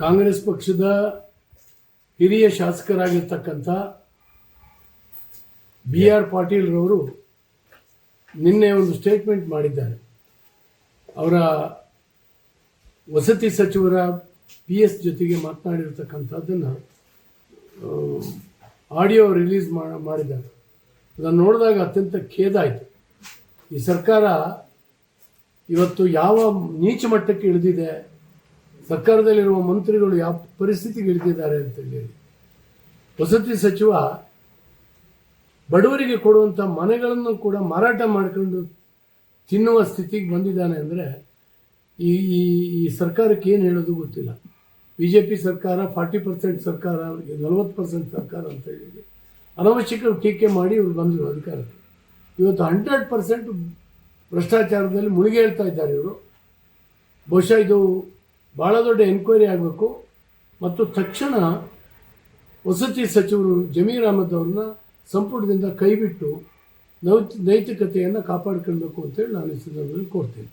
ಕಾಂಗ್ರೆಸ್ ಪಕ್ಷದ ಹಿರಿಯ ಶಾಸಕರಾಗಿರ್ತಕ್ಕಂಥ B R ಪಾಟೀಲ್ರವರು ನಿನ್ನೆ ಒಂದು ಸ್ಟೇಟ್ಮೆಂಟ್ ಮಾಡಿದ್ದಾರೆ. ಅವರ ವಸತಿ ಸಚಿವರ ಪಿ ಎಸ್ ಜೊತೆಗೆ ಮಾತನಾಡಿರ್ತಕ್ಕಂಥದ್ದನ್ನು ಆಡಿಯೋ ರಿಲೀಸ್ ಮಾಡಿದ್ದಾರೆ. ಅದನ್ನು ನೋಡಿದಾಗ ಅತ್ಯಂತ ಖೇದ ಆಯಿತು ಈ ಸರ್ಕಾರ ಇವತ್ತು ಯಾವ ನೀಚ ಮಟ್ಟಕ್ಕೆ ಇಳಿದಿದೆ ಸರ್ಕಾರದಲ್ಲಿರುವ ಮಂತ್ರಿಗಳು ಯಾವ ಪರಿಸ್ಥಿತಿಗೆ ಇಳಿದಿದ್ದಾರೆ ಅಂತೇಳಿ. ವಸತಿ ಸಚಿವ ಬಡವರಿಗೆ ಕೊಡುವಂಥ ಮನೆಗಳನ್ನು ಕೂಡ ಮಾರಾಟ ಮಾಡಿಕೊಂಡು ತಿನ್ನುವ ಸ್ಥಿತಿಗೆ ಬಂದಿದ್ದಾನೆ ಅಂದರೆ ಈ ಈ ಸರ್ಕಾರಕ್ಕೆ ಏನು ಹೇಳೋದು ಗೊತ್ತಿಲ್ಲ. ಬಿ ಜೆ ಪಿ ಸರ್ಕಾರ, ಫಾರ್ಟಿ ಪರ್ಸೆಂಟ್ ಸರ್ಕಾರ ನಲವತ್ತು ಪರ್ಸೆಂಟ್ ಸರ್ಕಾರ ಅಂತ ಹೇಳಿದೆ. ಅನವಶ್ಯಕ ಟೀಕೆ ಮಾಡಿ ಇವ್ರು ಬಂದರು ಅಧಿಕಾರಕ್ಕೆ. ಇವತ್ತು ಹಂಡ್ರೆಡ್ ಪರ್ಸೆಂಟ್ ಭ್ರಷ್ಟಾಚಾರದಲ್ಲಿ ಮುಳುಗಿ ಹೇಳ್ತಾ ಇದ್ದಾರೆ ಇವರು. ಬಹುಶಃ ಇದು ಭಾಳ ದೊಡ್ಡ ಎನ್ಕ್ವೈರಿ ಆಗಬೇಕು. ಮತ್ತು ತಕ್ಷಣ ವಸತಿ ಸಚಿವರು ಜಮೀರ್ ಅಹಮದ್ ಅವ್ರನ್ನ ಸಂಪುಟದಿಂದ ಕೈಬಿಟ್ಟು ನೈತ್ ನೈತಿಕತೆಯನ್ನು ಕಾಪಾಡ್ಕೊಳ್ಬೇಕು ಅಂತೇಳಿ ನಾನು ಈ ಸಂದರ್ಭದಲ್ಲಿ ಕೋರ್ತೀನಿ.